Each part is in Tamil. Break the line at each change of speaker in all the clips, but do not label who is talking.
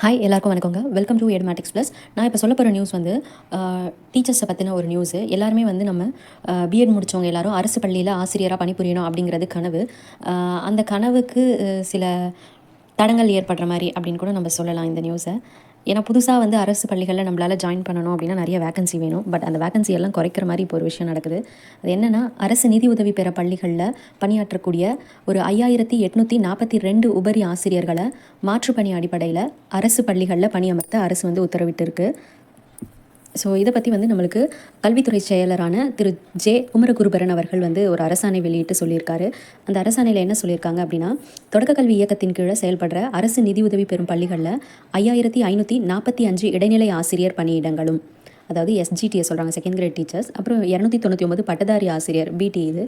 ஹாய் எல்லாருக்கும் வணக்கங்க. வெல்கம் டு எட்மேட்டிக்ஸ் ப்ளஸ் நான் இப்போ சொல்ல போகிற நியூஸ் வந்து டீச்சர்ஸை பற்றின ஒரு நியூஸு எல்லாருமே வந்து நம்ம பிஎட் முடித்தவங்க எல்லாரும் அரசு பள்ளியில் ஆசிரியராக பணிபுரியணும் அப்படிங்கிறது கனவு. அந்த கனவுக்கு சில தடங்கள் ஏற்படுற மாதிரி அப்படின்னு கூட நம்ம சொல்லலாம் இந்த நியூஸை ஏன்னா புதுசாக வந்து அரசு பள்ளிகளில் நம்மளால் ஜாயின் பண்ணணும் அப்படின்னா நிறைய வேகன்சி வேணும். பட் அந்த வேகன்சி எல்லாம் குறைக்கிற மாதிரி இப்போ ஒரு விஷயம் நடக்குது. அது என்னென்னா அரசு நிதி உதவி பெற பள்ளிகளில் பணியாற்றக்கூடிய ஒரு ஐயாயிரத்தி எட்நூற்றி நாற்பத்தி ரெண்டு உபரி ஆசிரியர்களை மாற்றுப்பணி அடிப்படையில் அரசு பள்ளிகளில் பணியமர்த்த அரசு வந்து உத்தரவிட்டிருக்கு. ஸோ இதை பற்றி வந்து நம்மளுக்கு கல்வித்துறை செயலரான திரு ஜே குமரகுருபரன் அவர்கள் வந்து ஒரு அரசாணை வெளியிட்டு சொல்லியிருக்காரு. அந்த அரசாணையில் என்ன சொல்லியிருக்காங்க அப்படின்னா தொடக்க கல்வி இயக்கத்தின் கீழே செயல்படுற அரசு நிதி உதவி பெறும் பள்ளிகளில் ஐயாயிரத்தி ஐநூற்றி நாற்பத்தி அஞ்சு இடைநிலை ஆசிரியர் பணியிடங்களும் அதாவது எஸ்ஜிடிஎஸ் சொல்கிறாங்க செகண்ட் கிரேட் டீச்சர்ஸ் அப்புறம் இரநூத்தி தொண்ணூற்றி ஒன்பது பட்டதாரி ஆசிரியர் பிடி இது.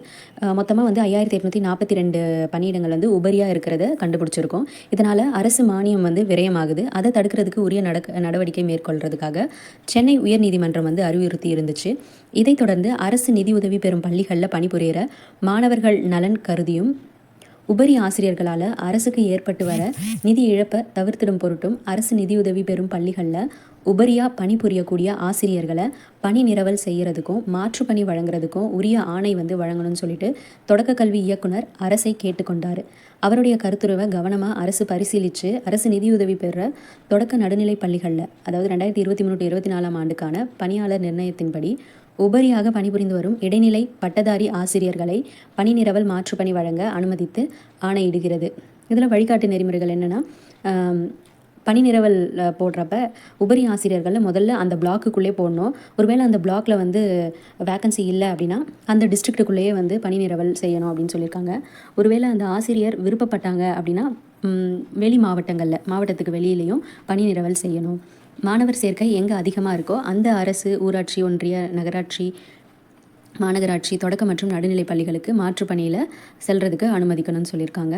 மொத்தமாக வந்து ஐயாயிரத்தி எட்நூற்றி நாற்பத்தி ரெண்டு பணியிடங்கள் வந்து உபரியாக இருக்கிறத கண்டுபிடிச்சிருக்கோம். இதனால் அரசு மானியம் வந்து விரயமாகுது. அதை தடுக்கிறதுக்கு உரிய நடக்க நடவடிக்கை மேற்கொள்கிறதுக்காக சென்னை உயர்நீதிமன்றம் வந்து அறிவுறுத்தி இருந்துச்சு. இதைத் தொடர்ந்து அரசு நிதி உதவி பெறும் பள்ளிகளில் பணிபுரிகிற மாணவர்கள் நலன் கருதியும் உபரி ஆசிரியர்களால் அரசுக்கு ஏற்பட்டு வர நிதி இழப்பை தவிர்த்திடும் பொருட்டும் அரசு நிதியுதவி பெறும் பள்ளிகளில் உபரியாக பணிபுரியக்கூடிய ஆசிரியர்களை பணி நிரவல் செய்கிறதுக்கும் மாற்று பணி வழங்குறதுக்கும் உரிய ஆணை வந்து வழங்கணும்னு சொல்லிட்டு தொடக்க கல்வி இயக்குனர் அரசை கேட்டுக்கொண்டார். அவருடைய கருத்துருவை கவனமாக அரசு பரிசீலித்து அரசு நிதியுதவி பெற தொடக்க நடுநிலை பள்ளிகளில் அதாவது ரெண்டாயிரத்தி இருபத்தி மூணு இருபத்தி நாலாம் ஆண்டுக்கான பணியாளர் நிர்ணயத்தின்படி உபரியாக பணிபுரிந்து வரும் இடைநிலை பட்டதாரி ஆசிரியர்களை பணி நிரவல் மாற்று பணி வழங்க அனுமதித்து ஆணையிடுகிறது. இதில் வழிகாட்டு நெறிமுறைகள் என்னென்னா பனி நிரவல் போடுறப்ப உபரி ஆசிரியர்களை முதல்ல அந்த பிளாக்குக்குள்ளே போடணும். ஒருவேளை அந்த பிளாக்ல வந்து வேக்கன்சி இல்லை அப்படின்னா அந்த டிஸ்ட்ரிக்ட்டுக்குள்ளேயே வந்து பணி நிரவல் செய்யணும் அப்படின்னு சொல்லியிருக்காங்க. ஒருவேளை அந்த ஆசிரியர் விருப்பப்பட்டாங்க அப்படின்னா வெளி மாவட்டங்களில் மாவட்டத்துக்கு வெளியிலையும் பணி நிரவல் செய்யணும். மாணவர் சேர்க்கை எங்கே அதிகமாக இருக்கோ அந்த அரசு ஊராட்சி ஒன்றிய நகராட்சி மாநகராட்சி தொடக்க மற்றும் நடுநிலை பள்ளிகளுக்கு மாற்றுப் பணியில் செல்கிறதுக்கு அனுமதிக்கணும்னு சொல்லியிருக்காங்க.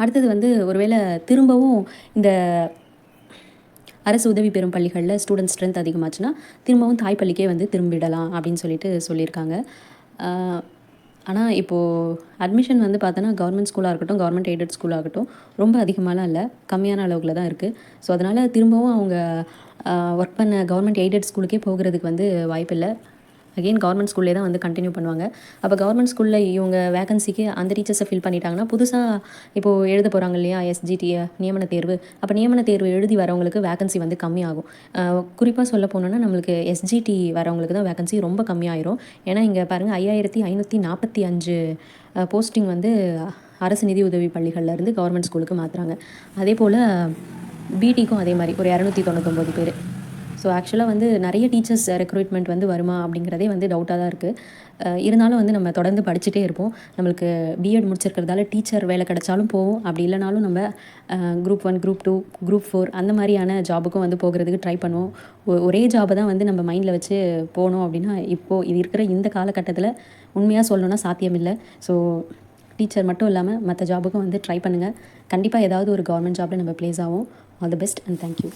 அடுத்தது வந்து ஒருவேளை திரும்பவும் இந்த அரசு உதவி பெறும் பள்ளிகளில் ஸ்டூடெண்ட் ஸ்ட்ரென்த் அதிகமாச்சுன்னா திரும்பவும் தாய் பள்ளிக்கே வந்து திரும்பிடலாம் அப்படின்னு சொல்லிட்டு சொல்லியிருக்காங்க. ஆனால் இப்போது அட்மிஷன் வந்து பார்த்தோன்னா கவர்மெண்ட் ஸ்கூலாக இருக்கட்டும் கவர்மெண்ட் எய்டட் ஸ்கூலாக இருக்கட்டும் ரொம்ப அதிகமாலாம் இல்லை. கம்மியான அளவுக்குள்ள தான் இருக்குது ஸோ அதனால் திரும்பவும் அவங்க ஒர்க் பண்ண கவர்மெண்ட் எய்டட் ஸ்கூலுக்கே போகிறதுக்கு வந்து வாய்ப்பில்லை. அகெயின் கவர்மெண்ட் ஸ்கூல்லே தான் வந்து கண்டினியூ பண்ணுவாங்க. அப்போ கவர்மெண்ட் ஸ்கூலில் இவங்க வேகன்சிக்கு அந்த டீச்சர்ஸை ஃபில் பண்ணிட்டாங்கன்னா புதுசாக இப்போது எழுத போகிறாங்க இல்லையா எஸ்ஜிடி நியமன தேர்வு. அப்போ நியமன தேர்வு எழுதி வரவங்களுக்கு வேகன்சி வந்து கம்மியாகும். குறிப்பாக சொல்ல போனோன்னா நம்மளுக்கு எஸ்ஜிடி வரவங்களுக்கு தான் வேகன்சி ரொம்ப கம்மியாயிரும். ஏன்னா இங்கே பாருங்கள் ஐயாயிரத்தி ஐநூற்றி நாற்பத்தி அஞ்சு போஸ்டிங் வந்து அரசு நிதி உதவி பள்ளிகள்லேருந்து கவர்மெண்ட் ஸ்கூலுக்கு மாற்றுறாங்க அதே போல் பிடிக்கும் அதே மாதிரி ஒரு இரநூத்தி தொண்ணூத்தொம்பது பேர். ஸோ ஆக்சுவலாக வந்து நிறைய டீச்சர்ஸ் ரெக்ரூட்மெண்ட் uh, வந்து வருமா அப்படிங்கிறதே வந்து டவுட்டாக தான் இருக்குது uh, இருந்தாலும் வந்து நம்ம தொடர்ந்து படிச்சுட்டே இருப்போம். நம்மளுக்கு பிஎட் முடிச்சிருக்கிறதால டீச்சர் வேலை கிடைச்சாலும் போவோம். அப்படி இல்லைனாலும் நம்ம group one group two group four அந்த மாதிரியான ஜாபுக்கும் வந்து போகிறதுக்கு ட்ரை பண்ணுவோம். ஒரே ஜாபை தான் வந்து நம்ம மைண்டில் வச்சு போகணும் அப்படின்னா இப்போது இது இருக்கிற இந்த காலகட்டத்தில் உண்மையாக சொல்லணும்னா சாத்தியமில்லை ஸோ டீச்சர் மட்டும் இல்லாமல் மற்ற ஜாபுக்கும் வந்து ட்ரை பண்ணுங்கள் கண்டிப்பாக ஏதாவது ஒரு கவர்மெண்ட் ஜாபில் நம்ம ப்ளேஸ் ஆகும் all the best and thank you